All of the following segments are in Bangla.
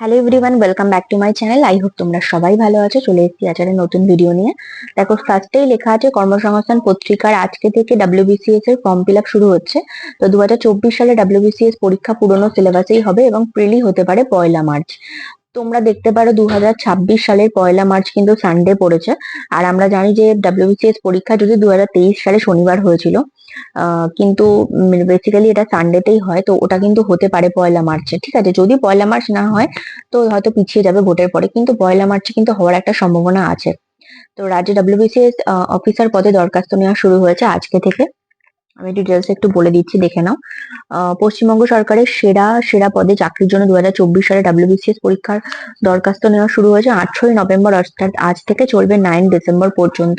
Hello everyone welcome back to my channel I hope তোমরা সবাই ভালো আছো। চলে এসেছি আচারের নতুন ভিডিও নিয়ে। দেখো ফার্স্টেই লেখা আছে, কর্মসংস্থান পত্রিকার আজকে থেকে ডাব্লিউবিসিএস এর ফর্ম ফিল শুরু হচ্ছে। তো দুহাজার চব্বিশ সালে ডাব্লিউবিসিএস পরীক্ষা পুরনো সিলেবাসেই হবে এবং প্রিলি হতে পারে পয়লা মার্চ। তোমরা দেখতে পারো দু হাজার ছাব্বিশ সালের পয়লা মার্চ কিন্তু সানডে পড়েছে। আর আমরা জানি যে ডাব্লিউবিসিএস পরীক্ষা যদি দুহাজার তেইশ সালে শনিবার হয়েছিল কিন্তু বেসিক্যালি এটা সানডেতেই হয়, তো ওটা কিন্তু হতে পারে পয়লা মার্চে, ঠিক আছে? যদি পয়লা মার্চ না হয়, তো হয়তো পিছিয়ে যাবে ভোটের পরে, কিন্তু পয়লা মার্চে কিন্তু হওয়ার একটা সম্ভাবনা আছে। তো রাজ্যে ডাব্লিউবিসিএস অফিসার পদে দরখাস্ত নেওয়া শুরু হয়েছে আজকে থেকে। আমি ডিটেলস একটু বলে দিচ্ছি, দেখে নাও। পশ্চিমবঙ্গ সরকারের সেরা সেরা পদে চাকরির জন্য দু সালে ডাব্লিউবিসিএস পরীক্ষার দরখাস্ত নেওয়া শুরু হয়েছে। আটশোই নভেম্বর, অর্থাৎ আজ থেকে চলবে নাইন ডিসেম্বর পর্যন্ত।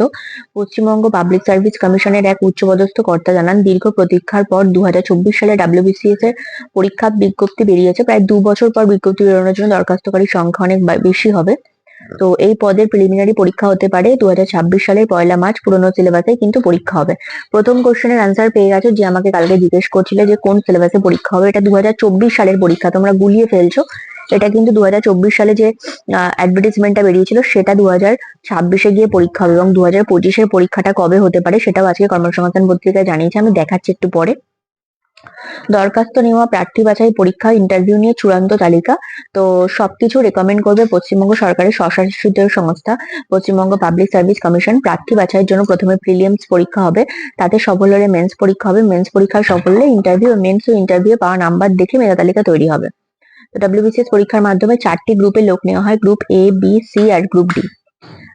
পশ্চিমবঙ্গ পাবলিক সার্ভিস কমিশনের এক উচ্চপদস্থ কর্তা জানান, দীর্ঘ প্রতীক্ষার পর দু হাজার চব্বিশ সালে ডাব্লিউবিসিএস এর পরীক্ষা বিজ্ঞপ্তি বেরিয়েছে। প্রায় দু বছর পর বিজ্ঞপ্তি বেরোনোর জন্য দরখাস্তকারীর সংখ্যা অনেক বেশি হবে। তো এই পদের প্রিলিমিনারি পরীক্ষা হতে পারে দু সালের পয়লা মার্চ, পুরনো সিলেবাসে কিন্তু পরীক্ষা হবে। প্রথম কোশ্চেনের অ্যান্সার পেয়ে গেছো যে আমাকে কালকে জিজ্ঞেস করছিলে যে কোন সিলেবাসে পরীক্ষা হবে। এটা দু হাজার চব্বিশ সালের পরীক্ষা, তোমরা গুলিয়ে ফেলছো। এটা কিন্তু দু হাজার চব্বিশ সালে যে অ্যাডভার্টিসমেন্টটা বেরিয়েছিল, সেটা দু ছাব্বিশে গিয়ে পরীক্ষা হবে এবং দু হাজার পঁচিশের পরীক্ষাটা কবে হতে পারে সেটাও আজকে কর্মসংস্থান পত্রিকায় জানিয়েছে। আমি দেখাচ্ছি একটু পরে। দরখাস্ত নেওয়া, প্রার্থী বাছাই, পরীক্ষা ইন্টারভিউ নিয়ে চূড়ান্ত তালিকা। তো সবকিছু রেকমেন্ড করবে পশ্চিমবঙ্গ সরকারের স্বশাসিত সংস্থা, পশ্চিমবঙ্গ পাবলিক সার্ভিস কমিশন প্রার্থী বাছাইয়ের জন্য প্রথমে প্রিলিয়ামস পরীক্ষা হবে। তাতে সফল হলে মেন্স পরীক্ষা হবে। মেন্স পরীক্ষার সফল হলে ইন্টারভিউ মেন্স ও ইন্টারভিউ পাওয়া নাম্বার দেখে মেধা তালিকা তৈরি হবে। ডাব্লিউবিসিএস পরীক্ষার মাধ্যমে চারটি গ্রুপে লোক নেওয়া হয়। গ্রুপ এ বি সি আর গ্রুপ ডি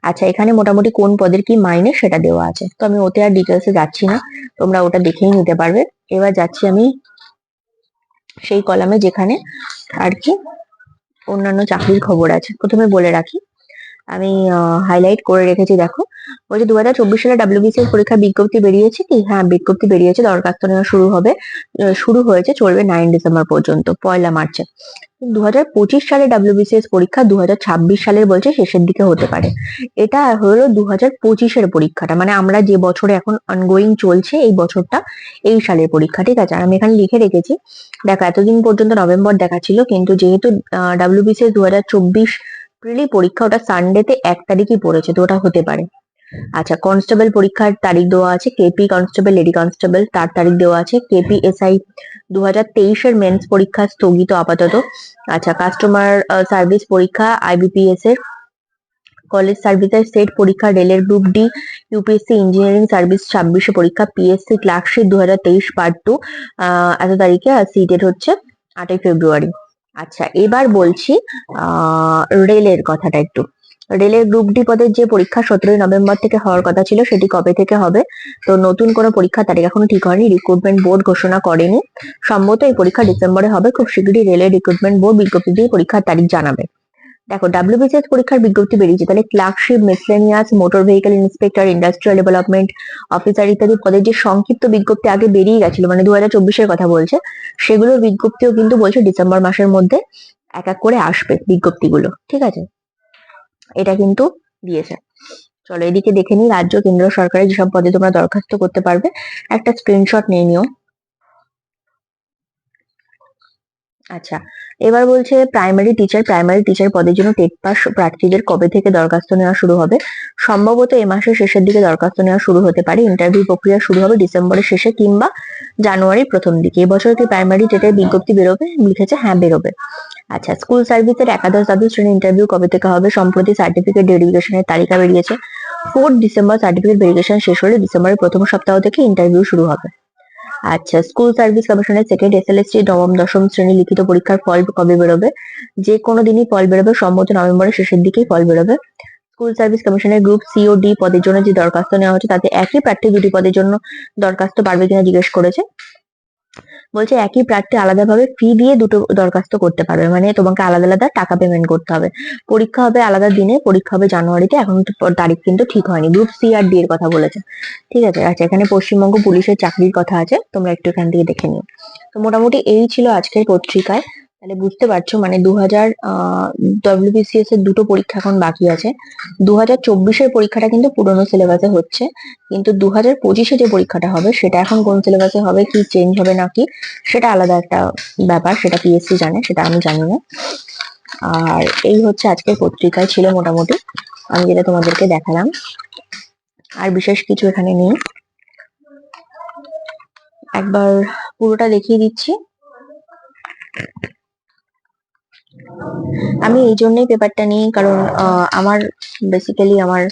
আচ্ছা এখানে মোটামুটি কোন পদের কি মাইনে সেটা দেওয়া আছে। তো আমি ওতে আর ডিটেলসে যাচ্ছি না, তোমরা ওটা দেখেই নিতে পারবে। এবার যাচ্ছি আমি সেই কলামে যেখানে আর কি অন্যান্য চাকরির খবর আছে। প্রথমে বলে রাখি, আমি হাইলাইট করে রেখেছি, দেখো। বলছে দু হাজার চব্বিশ সালে ডাব্লিউবিসিএস পরীক্ষা বিজ্ঞপ্তি বেরিয়েছে কি? হ্যাঁ বিজ্ঞপ্তি বেরিয়েছে, দরখাস্ত নেওয়া শুরু হবে শুরু হয়েছে, চলবে নাইন ডিসেম্বর পর্যন্ত, পয়লা মার্চে। দু হাজার পঁচিশ সালে ডাব্লিউবিসিএস পরীক্ষা দু হাজার ছাব্বিশ সালের বলছে শেষের দিকে হতে পারে। এটা হলো দু হাজার পঁচিশের পরীক্ষাটা মানে আমরা যে বছরে এখন অনগোয়িং চলছে এই বছরটা, এই সালের পরীক্ষা, ঠিক আছে? আমি এখানে লিখে রেখেছি, দেখো এতদিন পর্যন্ত নভেম্বর দেখাচ্ছিল, কিন্তু যেহেতু ডাব্লিউবিসিএস দু হাজার চব্বিশ প্রিলি পরীক্ষা ওটা সানডেতে এক তারিখই পড়েছে, তো ওটা হতে পারে। আচ্ছা কনস্টেবল পরীক্ষার তারিখ দেওয়া আছে কেপি কনস্টেবল লেডি কনস্টেবল তার তারিখ দেওয়া আছে কেপি এসআই দু হাজার তেইশের মেন্স পরীক্ষা স্থগিত আপাতত। আচ্ছা কাস্টমার সার্ভিস পরীক্ষা আইবিপিএস এর কলেজ সার্ভিসের সেট পরীক্ষা, রেলের group D UPSC engineering service ছাব্বিশে পরীক্ষা পিএসসি ক্লার্কশিপ দু হাজার তেইশ পার্ট টু এত তারিখে, আর হচ্ছে আটই ফেব্রুয়ারি। আচ্ছা এবার বলছি রেলের কথাটা একটু। রেলের গ্রুপ ডি পদের যে পরীক্ষা সতেরোই নভেম্বর থেকে হওয়ার কথা ছিল, সেটি কবে থেকে হবে? তো নতুন কোনো পরীক্ষা তারিখ এখনও ঠিক হয়নি। রিক্রুটমেন্ট বোর্ড ঘোষণা করেনি। সম্ভবত এই পরীক্ষা ডিসেম্বরে হবে। খুব শীঘ্রই রেলের রিক্রুটমেন্ট বোর্ড বিজ্ঞপ্তি দিয়ে পরীক্ষার তারিখ জানাবে। দেখো ডাব্লিউবিসিএস পরীক্ষার বিজ্ঞপ্তি বেরিয়েছে। তাহলে clerkship miscellaneous motor vehicle inspector industrial development officer ইত্যাদি পদের যে সংক্ষিপ্ত বিজ্ঞপ্তি আগে বেরিয়ে গেছিল মানে দু হাজার চব্বিশের কথা বলছে, সেগুলোর বিজ্ঞপ্তিও কিন্তু বলছে ডিসেম্বর মাসের মধ্যে এক এক করে আসবে বিজ্ঞপ্তিগুলো। ঠিক আছে? এটা কিন্তু দিয়েছে। চলো এদিকে দেখে নিই, রাজ্য, কেন্দ্র, সরকারের যেসব পদে তোমরা দরখাস্ত করতে পারবে, একটা স্ক্রিনশট নিয়ে নিও। আচ্ছা এবার বলছে প্রাইমারি টিচার প্রাইমারি টিচার পদের জন্য টেট পাস প্রার্থীদের কবে থেকে দরখাস্ত নেওয়া শুরু হবে? সম্ভবত এ মাসের শেষের দিকে দরখাস্ত নেওয়া শুরু হতে পারে। ইন্টারভিউ প্রক্রিয়া শুরু হবে ডিসেম্বরের শেষে কিংবা জানুয়ারির প্রথম দিকে। এবছর কি প্রাইমারি টেটের বিজ্ঞপ্তি বেরোবে? লিখেছে হ্যাঁ বেরোবে। আচ্ছা স্কুল সার্ভিসের একাদশ, দ্বাদশ শ্রেণির ইন্টারভিউ কবে থেকে হবে? সম্প্রতি সার্টিফিকেট ভেরিফিকেশনের তালিকা বেরিয়েছে। ফোর্থ ডিসেম্বর সার্টিফিকেট ভেরিফিকেশন শেষ হলে ডিসেম্বরের প্রথম সপ্তাহ থেকে ইন্টারভিউ শুরু হবে। আচ্ছা স্কুল সার্ভিস কমিশনের সেকেন্ড এসএলএসটি নবম, দশম শ্রেণি লিখিত পরীক্ষার ফল কবে বেরোবে? যে কোনো দিনই ফল বেরোবে। সম্মত নভেম্বরের শেষের দিকেই ফল বেরোবে। স্কুল সার্ভিস কমিশনের গ্রুপ সি ও ডি পদের জন্য যে দরখাস্ত নেওয়া হচ্ছে তাতে একই প্রার্থী দুটি পদের জন্য দরখাস্ত পারবে কিনা জিজ্ঞেস করেছে। বলছে একই প্রার্থী আলাদাভাবে ফি দিয়ে দুটো দরখাস্ত করতে পারবে মানে তোমাকে আলাদা আলাদা টাকা পেমেন্ট করতে হবে। পরীক্ষা হবে আলাদা দিনে, পরীক্ষা হবে জানুয়ারিতে, এখন তারিখ কিন্তু ঠিক হয়নি। গ্রুপ সি আর ডি এর কথা বলেছে। ঠিক আছে আচ্ছা এখানে পশ্চিমবঙ্গ পুলিশের চাকরির কথা আছে, তোমরা একটু এখান থেকে দেখে নিও। তো মোটামুটি এই ছিল আজকের পত্রিকায়। তাহলে বুঝতে পারছ মানে দু হাজার ডব্লিউবিসিএস এর দুটো পরীক্ষা এখন বাকি আছে। দু হাজার চব্বিশের পরীক্ষাটা কিন্তু পুরোনো সিলেবাসে হচ্ছে, কিন্তু দু হাজার পঁচিশে যে পরীক্ষাটা হবে, সেটা এখন কোন সিলেবাসে হবে, কি চেঞ্জ হবে নাকি সেটা আলাদা একটা ব্যাপার, সেটা পিএসসি জানে, সেটা আমি জানি না। আর এই হচ্ছে আজকের পত্রিকায় ছিল মোটামুটি, আমি যেটা তোমাদেরকে দেখালাম। আর বিশেষ কিছু এখানে নেই। একবার পুরোটা দেখিয়ে দিচ্ছি। আমি এই জন্যই পেপারটা নিই, কারণ আমার বেসিক্যালি আমার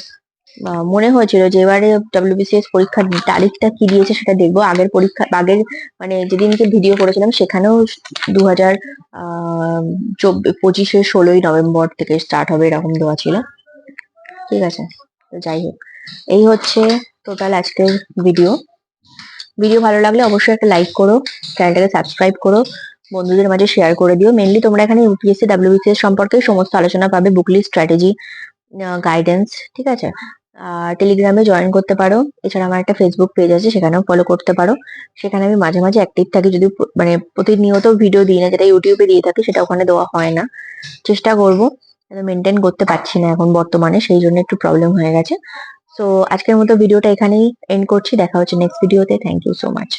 মনে হয়েছিল যে এবারে ডব্লিউবিসিএস পরীক্ষার তারিখটা কি দিয়েছে সেটা দেখব। আগের পরীক্ষা, আগের মানে যেদিনকে ভিডিও করেছিলাম সেখানেও দু হাজার পঁচিশে ষোলোই নভেম্বর থেকে স্টার্ট হবে, এরকম দেওয়া ছিল। ঠিক আছে, তো যাই হোক। এই হচ্ছে টোটাল আজকের ভিডিও ভিডিও ভালো লাগলে অবশ্যই একটা লাইক করো চ্যানেলটাকে সাবস্ক্রাইব করো। বন্ধুদের মাঝে শেয়ার করে দিও। মেনলি তোমরা এখানে ইউপিএসসি ডাব্লিউবিসিএস সম্পর্কে সমস্ত আলোচনা পাবে বুকলি স্ট্র্যাটেজি গাইডেন্স ঠিক আছে? আর টেলিগ্রামে জয়েন করতে পারো। এছাড়া আমার একটা ফেসবুক পেজ আছে, সেখানেও ফলো করতে পারো। সেখানে আমি মাঝে মাঝে অ্যাক্টিভ থাকি, যদি মানে প্রতিনিয়ত ভিডিও দিই না, যেটা ইউটিউবে দিয়ে থাকি, সেটা ওখানে দেওয়া হয় না। চেষ্টা করব মেনটেন করতে পারছি না এখন বর্তমানে, সেই জন্য একটু প্রবলেম হয়ে গেছে। সো আজকের মতো ভিডিওটা এখানেই এন্ড করছি। দেখা হচ্ছে নেক্সট ভিডিওতে থ্যাংক ইউ সো মাচ